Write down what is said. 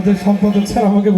আমাদের সম্পাদক স্যার আমাকে